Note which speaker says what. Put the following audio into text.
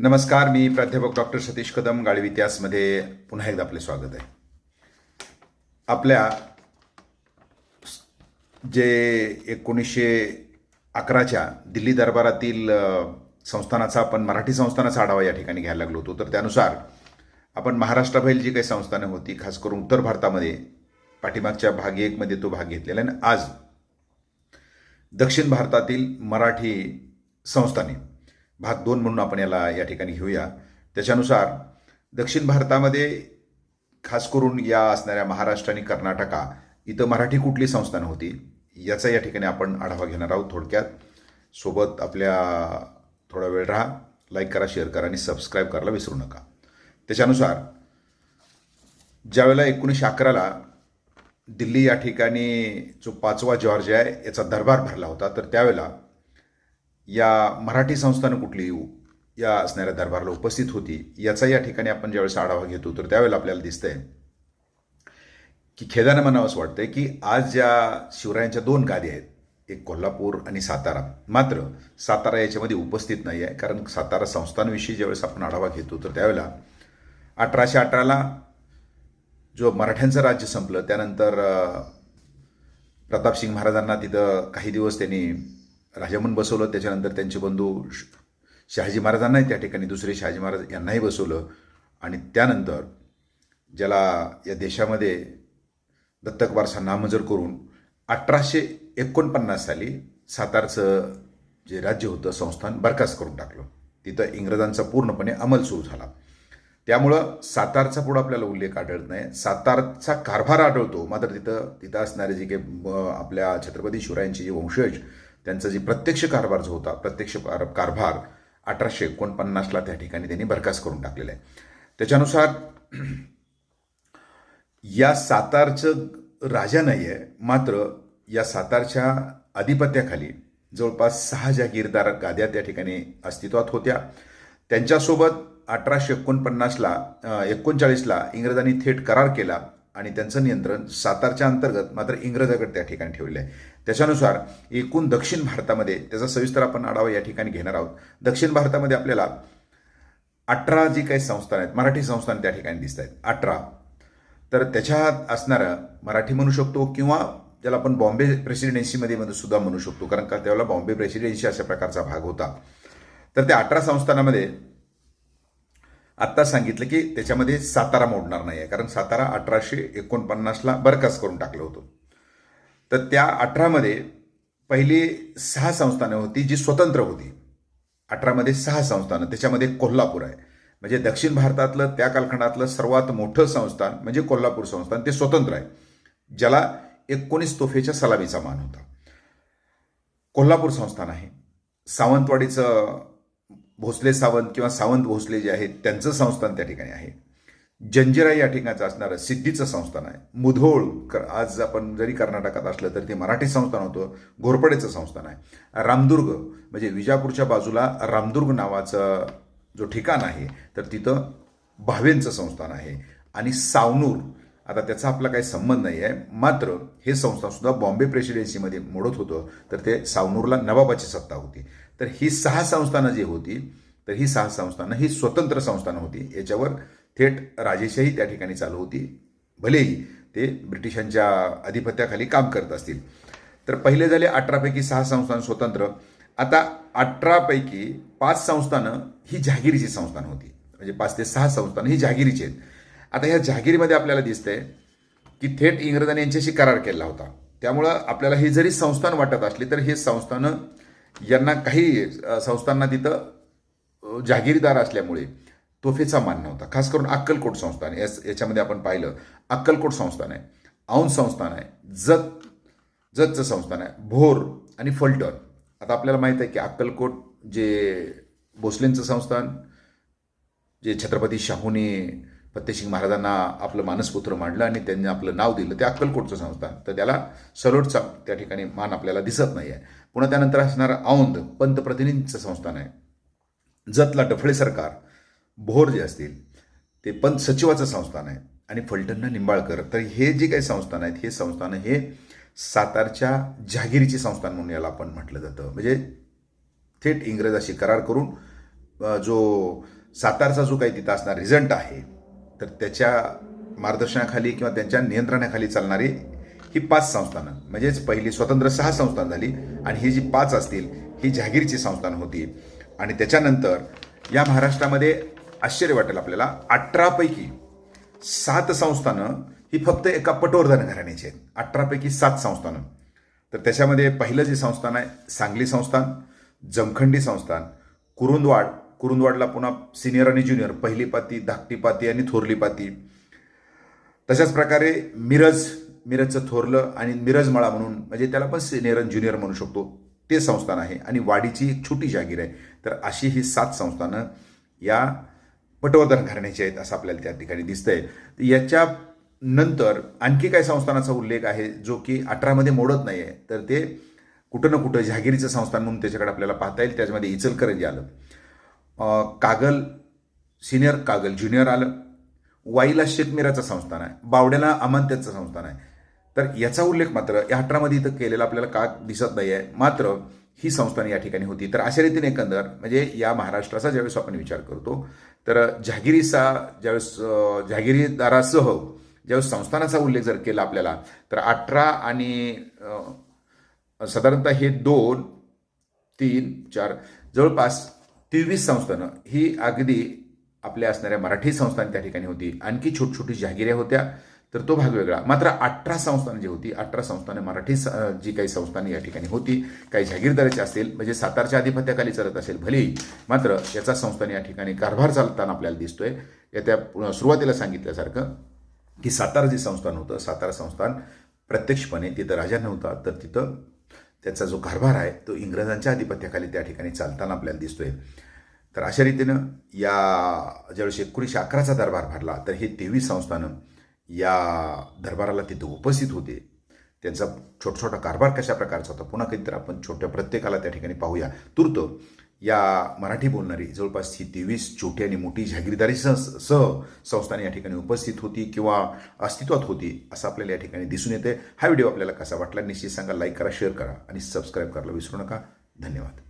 Speaker 1: नमस्कार मी प्राध्यापक डॉक्टर सतीश कदम गाळी इतिहासमध्ये पुन्हा एकदा आपले स्वागत आहे. आपल्या जे एकोणीसशे अकराच्या दिल्ली दरबारातील संस्थानाचा आपण मराठी संस्थानाचा आढावा या ठिकाणी घ्यायला लागलो होतो. तर त्यानुसार आपण महाराष्ट्राबाहेर जी काही संस्थानं होती खास करून उत्तर भारतामध्ये पाठीमागच्या भाग एकमध्ये तो भाग घेतलेला आहे. आणि आज दक्षिण भारतातील मराठी संस्थाने भाग दोन म्हणून आपण याला या ठिकाणी घेऊया. त्याच्यानुसार दक्षिण भारतामध्ये खास करून या असणाऱ्या महाराष्ट्र आणि कर्नाटका इथं मराठी कुठली संस्थानं होती याचा या ठिकाणी आपण आढावा घेणार आहोत थोडक्यात. सोबत आपल्या थोडा वेळ राहा लाईक करा शेअर करा आणि सबस्क्राईब करायला विसरू नका. त्याच्यानुसार ज्यावेळेला एकोणीसशे अकराला दिल्ली या ठिकाणी जो पाचवा जॉर्ज आहे याचा दरबार भरला होता तर त्यावेळेला या मराठी संस्थानं कुठली येऊ या असणाऱ्या दरबाराला उपस्थित होती याचा या ठिकाणी आपण ज्यावेळेस आढावा घेतो तर त्यावेळेला आपल्याला दिसतंय की खेदानं म्हणावं असं वाटतंय की आज ज्या शिवरायांच्या दोन गादी आहेत एक कोल्हापूर आणि सातारा मात्र सातारा याच्यामध्ये उपस्थित नाही आहे कारण सातारा संस्थांविषयी ज्यावेळेस आपण आढावा घेतो तर त्यावेळेला अठराशे अठराला जो मराठ्यांचं राज्य संपलं त्यानंतर प्रतापसिंग महाराजांना तिथं काही दिवस त्यांनी राजा म्हणून बसवलं त्याच्यानंतर त्यांचे बंधू शहाजी महाराजांनाही त्या ठिकाणी दुसरे शहाजी महाराज यांनाही बसवलं. आणि त्यानंतर ज्याला या देशामध्ये दत्तक वारसा नामंजूर करून अठराशे एकोणपन्नास साली सातारचं जे राज्य होतं संस्थान बरखास्त करून टाकलं. तिथं इंग्रजांचा पूर्णपणे अंमल सुरू झाला. त्यामुळं सातारचा पुढं आपल्याला उल्लेख आढळत नाही. सातारचा कारभार आढळतो. मात्र तिथं तिथं असणारे जे काही आपल्या छत्रपती शिवरायांचे जे वंशज त्यांचा जे प्रत्यक्ष कारभार जो होता प्रत्यक्ष कार- कारभार अठराशे एकोणपन्नासला त्या ठिकाणी त्यांनी बरखास्त करून टाकलेला आहे. त्याच्यानुसार या सातारचं राजा नाही आहे मात्र या सातारच्या अधिपत्याखाली जवळपास सहा जागीरदार गाद्या त्या ठिकाणी अस्तित्वात होत्या. त्यांच्यासोबत अठराशे एकोणपन्नासला एकोणचाळीसला इंग्रजांनी थेट करार केला. आणि त्यांचं नियंत्रण सातारच्या अंतर्गत मात्र इंग्रजाकडे त्या ठिकाणी ठेवलेलं आहे. त्याच्यानुसार एकूण दक्षिण भारतामध्ये त्याचा सविस्तर आपण आढावा या ठिकाणी घेणार आहोत. दक्षिण भारतामध्ये आपल्याला अठरा जी काही संस्थान आहेत मराठी संस्थान त्या ठिकाणी दिसत आहेत. अठरा. तर त्याच्यात असणारं मराठी म्हणू शकतो किंवा ज्याला आपण बॉम्बे प्रेसिडेन्सीमध्ये मध्ये सुद्धा म्हणू शकतो कारण का त्यावेळेला बॉम्बे प्रेसिडेन्सी अशा प्रकारचा भाग होता. तर त्या अठरा संस्थानामध्ये आत्ता सांगितलं की त्याच्यामध्ये सातारा मोडणार नाही आहे कारण सातारा अठराशे एकोणपन्नासला बरखास्त करून टाकलं होतं. तर त्या अठरामध्ये पहिली सहा संस्थानं होती जी स्वतंत्र होती. अठरामध्ये सहा संस्थानं त्याच्यामध्ये कोल्हापूर आहे. म्हणजे दक्षिण भारतातलं त्या कालखंडातलं सर्वात मोठं संस्थान म्हणजे कोल्हापूर संस्थान ते स्वतंत्र आहे ज्याला एकोणीस तोफेच्या सलामीचा मान होता. कोल्हापूर संस्थान आहे. सावंतवाडीचं भोसले सावंत किंवा सावंत भोसले जे आहेत त्यांचं संस्थान त्या ठिकाणी आहे. जंजिरा या ठिकाणचं असणारं सिद्धीचं संस्थान आहे. मुधोळ आज आपण जरी कर्नाटकात असलं तर ते मराठी संस्थान होतं घोरपडेचं संस्थान आहे. रामदुर्ग म्हणजे विजापूरच्या बाजूला रामदुर्ग नावाचं जो ठिकाण आहे तर तिथं भावेंचं संस्थान आहे. आणि सावनूर आता त्याचा आपला काही संबंध नाही आहे मात्र हे संस्थासुद्धा बॉम्बे प्रेसिडेन्सीमध्ये मोडत होतं. तर ते सावनूरला नवाबाची सत्ता होती. तर ही सहा संस्थानं जी होती तर ही सहा संस्थानं ही स्वतंत्र संस्थानं होती. याच्यावर थेट राजेशाही त्या ठिकाणी चालू होती. भलेही ते ब्रिटिशांच्या अधिपत्याखाली काम करत असतील. तर पहिले झाले अठरापैकी सहा संस्थान स्वतंत्र. आता अठरापैकी पाच संस्थानं ही जहागिरीची संस्थान होती. म्हणजे पाच ते सहा संस्थानं ही जहागिरीची आहेत. आता ह्या जहागिरीमध्ये आपल्याला दिसतंय की थेट इंग्रजांनी यांच्याशी करार केला होता. त्यामुळं आपल्याला ही जरी संस्थान वाटत असली तर हे संस्थानं यांना काही संस्थांना तिथं जागीरदार असल्यामुळे तोफेचा मान नव्हता. खास करून अक्कलकोट संस्थान याच याच्यामध्ये आपण पाहिलं अक्कलकोट संस्थान आहे औंध संस्थान आहे जत जतचं संस्थान आहे भोर आणि फलटण. आता आपल्याला माहीत आहे की अक्कलकोट जे भोसलेंचं संस्थान जे छत्रपती शाहूने फत्तेसिंग महाराजांना आपलं मानसपुत्र मांडलं आणि त्यांनी आपलं नाव दिलं. ते अक्कलकोटचं संस्थान. तर त्याला सलोटचा त्या ठिकाणी मान आपल्याला दिसत नाही आहे पुन्हा त्यानंतर असणारं औंध पंतप्रतिनिधींचं संस्थान आहे. जतला डफळे सरकार भोर जे असतील ते पंत सचिवाचं संस्थान आहे. आणि फलटणला निंबाळकर. तर हे जे काही संस्थान आहेत हे संस्थान हे सातारच्या जहागिरीचे संस्थान म्हणून याला आपण म्हटलं जातं. म्हणजे थेट इंग्रजाशी करार करून जो सातारचा जो काही तिथं असणार रिझल्ट आहे तर त्याच्या मार्गदर्शनाखाली किंवा त्यांच्या नियंत्रणाखाली चालणारी ही पाच संस्थानं. म्हणजेच पहिली स्वतंत्र सहा संस्थान झाली आणि ही जी पाच असतील ही जहागीरची संस्थान होती. आणि त्याच्यानंतर या महाराष्ट्रामध्ये आश्चर्य वाटेल आपल्याला अठरापैकी सात संस्थानं ही फक्त एका पटवर्धन घराण्याची आहेत. अठरापैकी सात संस्थानं. तर त्याच्यामध्ये पहिलं जे संस्थान आहे सांगली संस्थान जमखंडी संस्थान कुरुंदवाड कुरुंदवाडला पुन्हा सिनियर आणि ज्युनियर पहिली पाती धाकटी पाती आणि थोरली पाती. तशाच प्रकारे मिरज मिरजचं थोरलं आणि मिरज मळा म्हणून म्हणजे त्याला पण सिनियर आणि ज्युनियर म्हणू शकतो. ते संस्थान आहे आणि वाडीची एक छोटी जागीर आहे. तर अशी ही सात संस्थानं या पटवर्धन घराण्याची आहेत असं आपल्याला त्या ठिकाणी दिसतंय. याच्या नंतर आणखी काही संस्थानाचा उल्लेख आहे जो की अठरामध्ये मोडत नाही आहे तर ते कुठं ना कुठं जहागिरीचं संस्थान म्हणून त्याच्याकडे आपल्याला पाहता येईल. त्याच्यामध्ये इचलकरंजी आलं. कागल सिनियर कागल ज्युनियर आलं. वाईला शेतमिराचं संस्थान आहे. बावड्याला अमांत्याचं संस्थान आहे. तर याचा उल्लेख मात्र या अठरामध्ये इथं केलेला आपल्याला का दिसत नाही आहे मात्र ही संस्थान या ठिकाणी होती. तर अशा रीतीने एकंदर म्हणजे या महाराष्ट्राचा ज्यावेळेस आपण विचार करतो तर जहागिरीचा ज्यावेळेस जहागिरीदारासह ज्यावेळेस संस्थानाचा उल्लेख जर केला आपल्याला तर अठरा आणि साधारणतः हे दोन तीन चार जवळपास तेवीस संस्थानं ही अगदी आपल्या असणाऱ्या मराठी संस्थान त्या ठिकाणी होती. आणखी छोट छोटी जहागिऱ्या होत्या तर तो भाग वेगळा. मात्र अठरा संस्थानं जी होती अठरा संस्थानं मराठी स- जी काही संस्थानं या ठिकाणी होती काही जागीरदाराची असतील म्हणजे सातारच्या आधिपत्याखाली चालत असेल भलेही मात्र याचा संस्थान या ठिकाणी कारभार चालताना आपल्याला दिसतोय. या त्या सुरुवातीला सांगितल्यासारखं की सातारा जे संस्थान होतं सातारा संस्थान प्रत्यक्षपणे तिथं राजा नव्हता तर तिथं त्याचा जो कारभार आहे तो इंग्रजांच्या आधिपत्याखाली त्या ठिकाणी चालताना आपल्याला दिसतोय. तर अशा रीतीनं या ज्यावेळेस एकोणीसशे अकराचा दरबार भरला तर हे तेवीस संस्थानं या दरबाराला तिथं उपस्थित होते. त्यांचा छोटा छोटा कारभार कशा प्रकारचा होता पुन्हा कधीतरी आपण छोट्या प्रत्येकाला त्या ठिकाणी पाहूया. तूर्त या मराठी बोलणारी जवळपास ही तेवीस छोटी आणि मोठी जागीरदारी संस सह संस्थाने या ठिकाणी उपस्थित होती किंवा अस्तित्वात होती असं आपल्याला या ठिकाणी दिसून येते हा व्हिडिओ आपल्याला कसा वाटला निश्चित सांगा लाईक करा शेअर करा आणि सबस्क्राईब करायला विसरू नका. धन्यवाद.